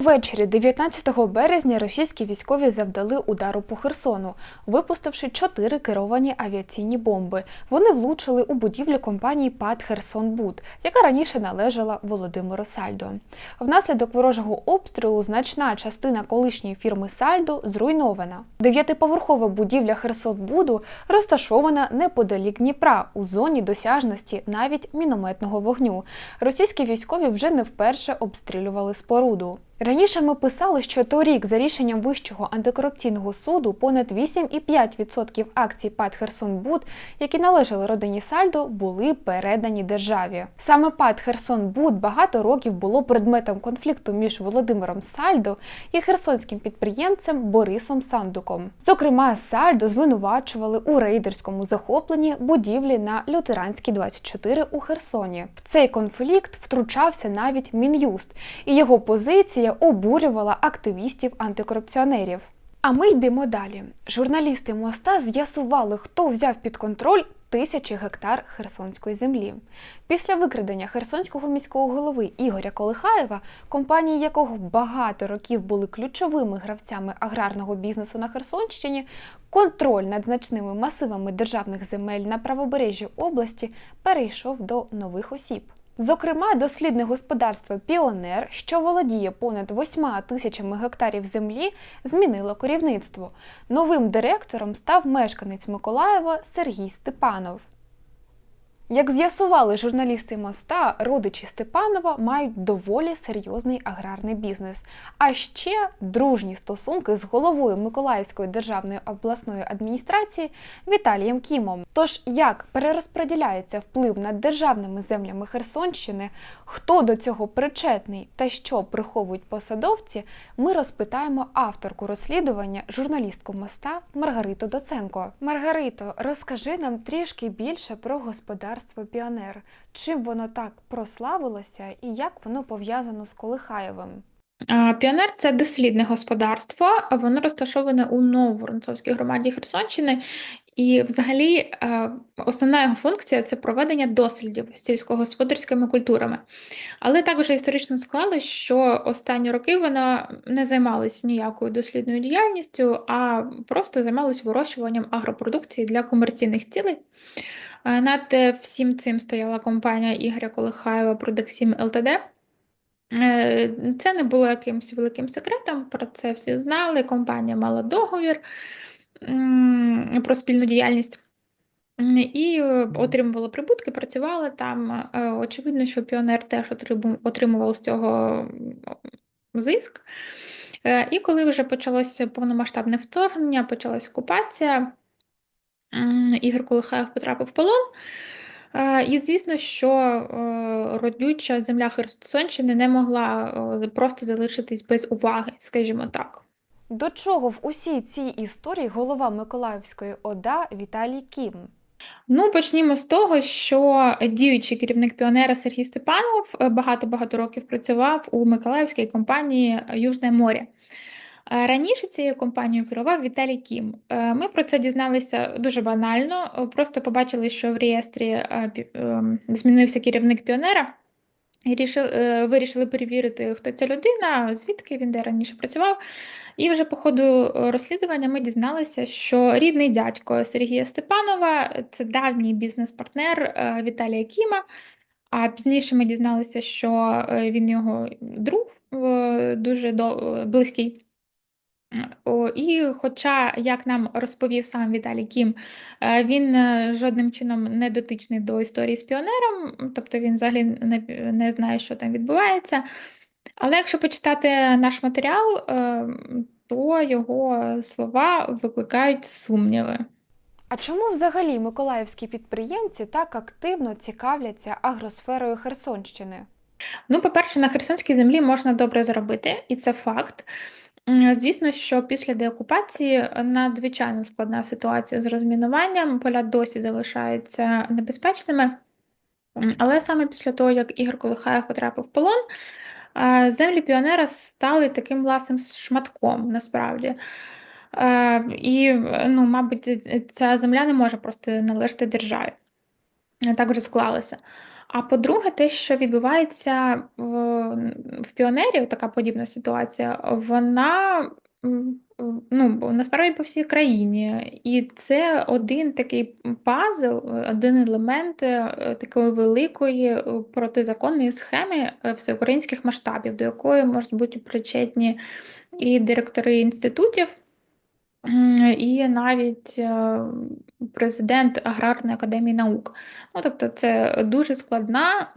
Ввечері 19 березня російські військові завдали удару по Херсону, випустивши чотири керовані авіаційні бомби. Вони влучили у будівлю компанії ПАД Херсонбуд, яка раніше належала Володимиру Сальдо. Внаслідок ворожого обстрілу значна частина колишньої фірми Сальдо зруйнована. Дев'ятиповерхова будівля Херсонбуду розташована неподалік Дніпра у зоні досяжності навіть мінометного вогню. Російські військові вже не вперше обстрілювали споруду. Раніше ми писали, що торік за рішенням Вищого антикорупційного суду понад 8,5% акцій ПАД Херсонбуд, які належали родині Сальдо, були передані державі. Саме ПАД Херсонбуд багато років було предметом конфлікту між Володимиром Сальдо і херсонським підприємцем Борисом Сандуком. Зокрема, Сальдо звинувачували у рейдерському захопленні будівлі на Лютеранській 24 у Херсоні. В цей конфлікт втручався навіть Мін'юст, і його позиція обурювала активістів-антикорупціонерів. А ми йдемо далі. Журналісти моста з'ясували, хто взяв під контроль тисячі гектар херсонської землі. Після викрадення херсонського міського голови Ігоря Колихаєва, компанії якого багато років були ключовими гравцями аграрного бізнесу на Херсонщині, контроль над значними масивами державних земель на правобережжі області перейшов до нових осіб. Зокрема, дослідне господарство Піонер, що володіє понад 8 тисячами гектарів землі, змінило керівництво. Новим директором став мешканець Миколаєва Сергій Степанов. Як з'ясували журналісти моста, родичі Степанова мають доволі серйозний аграрний бізнес, а ще дружні стосунки з головою Миколаївської державної обласної адміністрації Віталієм Кімом. Тож як перерозподіляється вплив над державними землями Херсонщини, хто до цього причетний та що приховують посадовці, ми розпитаємо авторку розслідування, журналістку моста Маргариту Доценко. Маргарито, розкажи нам трішки більше про господарство Піонер. Чим воно так прославилося і як воно пов'язано з Колихаєвим? Піонер це дослідне господарство, воно розташоване у Нововоронцовській громаді Херсонщини. І, взагалі, е, основна його функція це проведення дослідів сільськогосподарськими культурами. Але так вже історично склалось, що останні роки вона не займалась ніякою дослідною діяльністю, а просто займалась вирощуванням агропродукції для комерційних цілей. Е, Над е, всім цим стояла компанія Ігоря Колихаєва Продексім ЛТД. Е, Це не було якимось великим секретом, про це всі знали. Компанія мала договір про спільну діяльність. І отримувала прибутки, працювала там. Очевидно, що піонер теж отримував з цього зиск. І коли вже почалося повномасштабне вторгнення, почалась окупація, Ігор Колихаєв потрапив в полон. Е, І звісно, що е, родюча земля Херсонщини не могла е, просто залишитись без уваги, скажімо так. До чого в усій цій історії голова Миколаївської ОДА Віталій Кім? Ну, почнімо з того, що діючий керівник піонера Сергій Степанов е, багато-багато років працював у Миколаївській компанії Южне море. Раніше цією компанією керував Віталій Кім. Е, Ми про це дізналися дуже банально, е, просто побачили, що в реєстрі е, ем, змінився керівник піонера. І рішили, вирішили перевірити, хто ця людина, звідки він де раніше працював. І вже по ходу розслідування ми дізналися, що рідний дядько Сергія Степанова це давній бізнес-партнер Віталія Кіма. А пізніше ми дізналися, що він його друг дуже близький. І хоча, як нам розповів сам Віталій Кім, е, він е, жодним чином не дотичний до історії з піонером, тобто він взагалі не, не знає, що там відбувається. Але якщо почитати наш матеріал, е, то його слова викликають сумніви. А чому взагалі миколаївські підприємці так активно цікавляться агросферою Херсонщини? Ну, по-перше, на Херсонській землі можна добре заробити, і це факт. Звісно, що після деокупації надзвичайно складна ситуація з розмінуванням, поля досі залишаються небезпечними. Але саме після того, як Ігор Колихаєв потрапив в полон, Землі піонера стали таким власним шматком насправді. І, ну, мабуть, ця земля не може просто належати державі. Е, Так вже склалося. А по-друге, те, що відбувається в, в піонері, така подібна ситуація, вона ну, насправді по всій країні. І це один такий пазл, один елемент е, такої великої протизаконної схеми е, всеукраїнських масштабів, до якої можуть бути причетні і директори інститутів. І навіть е, президент Аграрної академії наук. Ну, тобто, це дуже складна,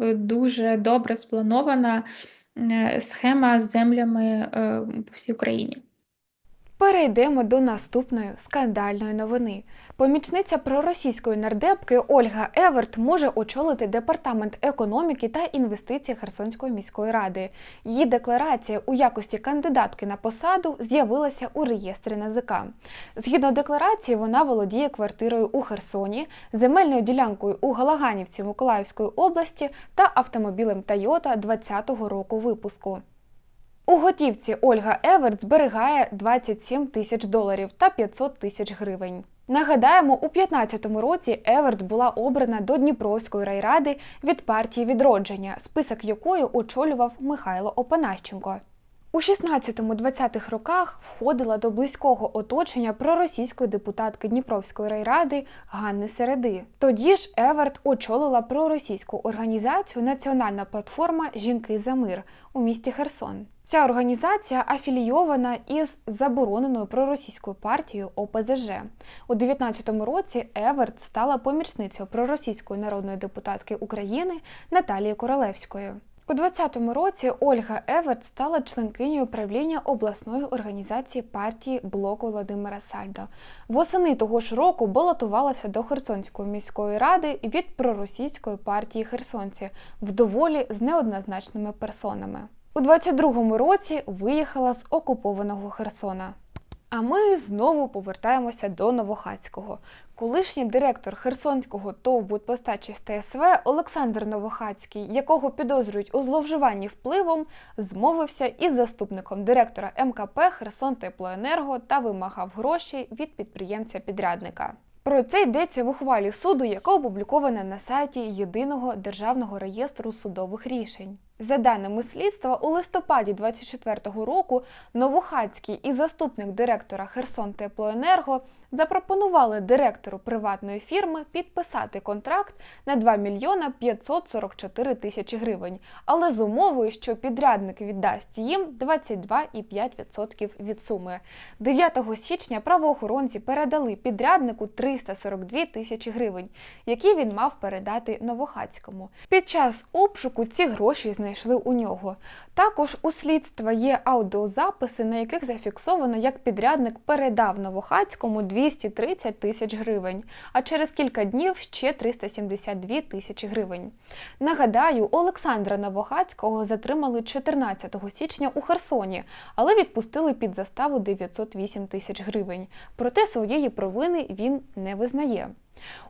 е, дуже добре спланована схема з землями е, по всій Україні. Перейдемо до наступної скандальної новини. Помічниця проросійської нардепки Ольга Еверт може очолити департамент економіки та інвестицій Херсонської міської ради. Її декларація у якості кандидатки на посаду з'явилася у реєстрі НАЗК. Згідно декларації, вона володіє квартирою у Херсоні, земельною ділянкою у Галаганівці Миколаївської області та автомобілем Toyota 20-го року випуску. У готівці Ольга Еверт зберігає 27 тисяч доларів та 500 тисяч гривень. Нагадаємо, у 2015 році Еверт була обрана до Дніпровської райради від партії відродження, список якої очолював Михайло Опанащенко. У 16-20-х роках входила до близького оточення проросійської депутатки Дніпровської райради Ганни Середи. Тоді ж Еверт очолила проросійську організацію Національна платформа Жінки за мир у місті Херсон. Ця організація афілійована із забороненою проросійською партією ОПЗЖ. У 19-му році Еверт стала помічницею проросійської народної депутатки України Наталії Королевської. У 20-му році Ольга Еверт стала членкинею правління обласної організації партії Блок Володимира Сальдо. Восени того ж року балотувалася до Херсонської міської ради від проросійської партії Херсонці в доволі з неоднозначними персонами. У 22-му році виїхала з окупованого Херсона. А ми знову повертаємося до Новохацького. Колишній директор Херсонського ТОВ «Будпостачі ТСВ Олександр Новохацький, якого підозрюють у зловживанні впливом, змовився із заступником директора МКП Херсон Теплоенерго та вимагав гроші від підприємця-підрядника. Про це йдеться в ухвалі суду, яка опублікована на сайті Єдиного державного реєстру судових рішень. За даними слідства, у листопаді 24-го року Новохацький і заступник директора Херсон Теплоенерго запропонували директору приватної фірми підписати контракт на 2 мільйона 544 тисячі гривень, але з умовою, що підрядник віддасть їм 22,5% від суми. 9 січня правоохоронці передали підряднику 342 тисячі гривень, які він мав передати Новохацькому. Під час обшуку ці гроші знайшли у нього. Також у слідства є аудіозаписи, на яких зафіксовано, як підрядник передав Новохацькому 230 тисяч гривень, а через кілька днів ще 372 тисячі гривень. Нагадаю, Олександра Новохацького затримали 14 січня у Херсоні, але відпустили під заставу 908 тисяч гривень. Проте своєї провини він не визнає.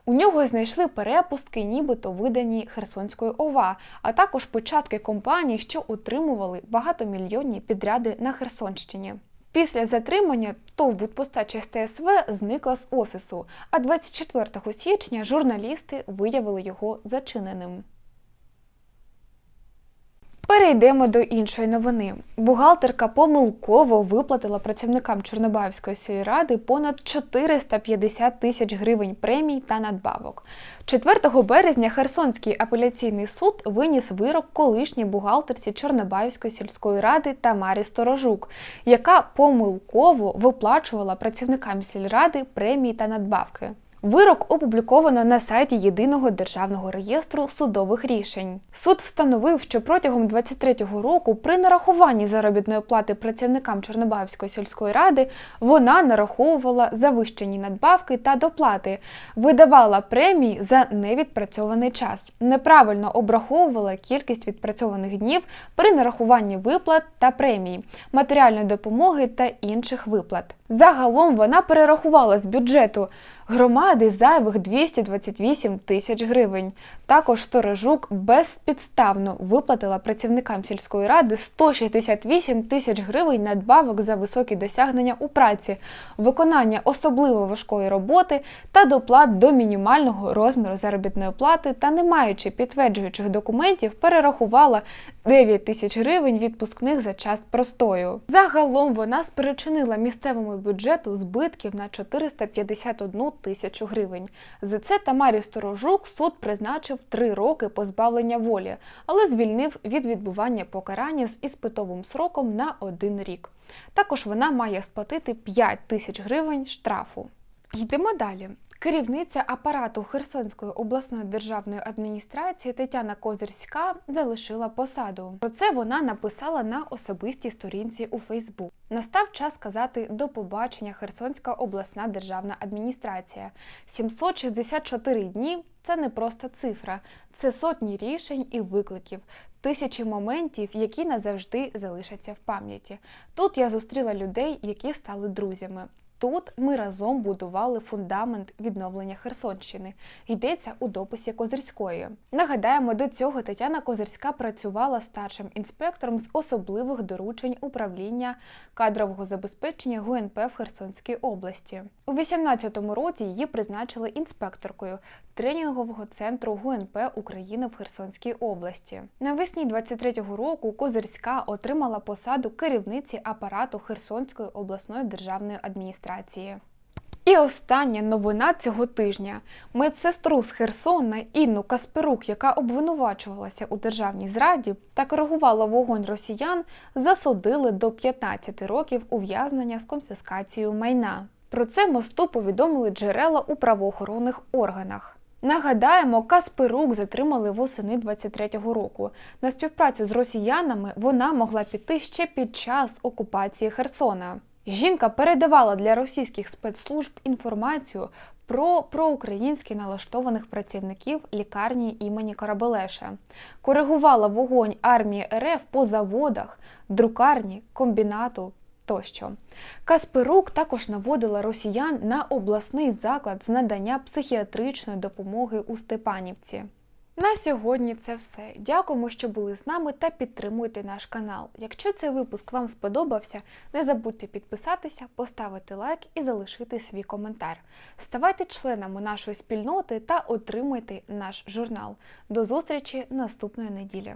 У нього знайшли перепустки, нібито видані Херсонською ОВА, а також початки компаній, що отримували багатомільйонні підряди на Херсонщині. Після затримання ТОВ «Будпостача СТСВ зникла з офісу, а 24 січня журналісти виявили його зачиненим. Перейдемо до іншої новини. Бухгалтерка помилково виплатила працівникам Чорнобаївської сільради понад 450 тисяч гривень премій та надбавок. 4 березня Херсонський апеляційний суд виніс вирок колишній бухгалтерці Чорнобаївської сільської ради Тамарі Сторожук, яка помилково виплачувала працівникам сільради премії та надбавки. Вирок опубліковано на сайті Єдиного державного реєстру судових рішень. Суд встановив, що протягом 23-го року при нарахуванні заробітної плати працівникам Чорнобаївської сільської ради вона нараховувала завищені надбавки та доплати, видавала премії за невідпрацьований час, неправильно обраховувала кількість відпрацьованих днів при нарахуванні виплат та премій, матеріальної допомоги та інших виплат. Загалом вона перерахувала з бюджету громади зайвих 228 тисяч гривень. Також Сторожук безпідставно виплатила працівникам сільської ради 168 тисяч гривень надбавок за високі досягнення у праці, виконання особливо важкої роботи та доплат до мінімального розміру заробітної плати та, не маючи підтверджуючих документів, перерахувала 9 тисяч гривень відпускних за час простою. Загалом вона спричинила місцевому бюджету збитків на 451 тисячу гривень. За це Тамарі Сторожук суд призначив три роки позбавлення волі, але звільнив від відбування покарання з іспитовим сроком на один рік. Також вона має сплатити 5 тисяч гривень штрафу. Йдемо далі. Керівниця апарату Херсонської обласної державної адміністрації Тетяна Козирська залишила посаду. Про це вона написала на особистій сторінці у Фейсбук. Настав час сказати до побачення Херсонська обласна державна адміністрація. 764 дні це не просто цифра, це сотні рішень і викликів, тисячі моментів, які назавжди залишаться в пам'яті. Тут я зустріла людей, які стали друзями. Тут ми разом будували фундамент відновлення Херсонщини. Йдеться у дописі Козирської. Нагадаємо, до цього Тетяна Козирська працювала старшим інспектором з особливих доручень управління кадрового забезпечення ГУНП в Херсонській області. У 2018 році її призначили інспекторкою тренінгового центру ГУНП України в Херсонській області. Навесні 23-го року Козирська отримала посаду керівниці апарату Херсонської обласної державної адміністрації. І остання новина цього тижня. Медсестру з Херсона Інну Касперук, яка обвинувачувалася у державній зраді та коригувала вогонь росіян, засудили до 15 років ув'язнення з конфіскацією майна. Про це мосту повідомили джерела у правоохоронних органах. Нагадаємо, Касперук затримали восени 23-го року. На співпрацю з росіянами вона могла піти ще під час окупації Херсона. Жінка передавала для російських спецслужб інформацію про проукраїнськи налаштованих працівників лікарні імені Карабелеша, коригувала вогонь армії РФ по заводах, друкарні, комбінату тощо. Касперук також наводила росіян на обласний заклад з надання психіатричної допомоги у Степанівці. На сьогодні це все. Дякуємо, що були з нами та підтримуйте наш канал. Якщо цей випуск вам сподобався, не забудьте підписатися, поставити лайк і залишити свій коментар. Ставайте членами нашої спільноти та отримуйте наш журнал. До зустрічі наступної неділі.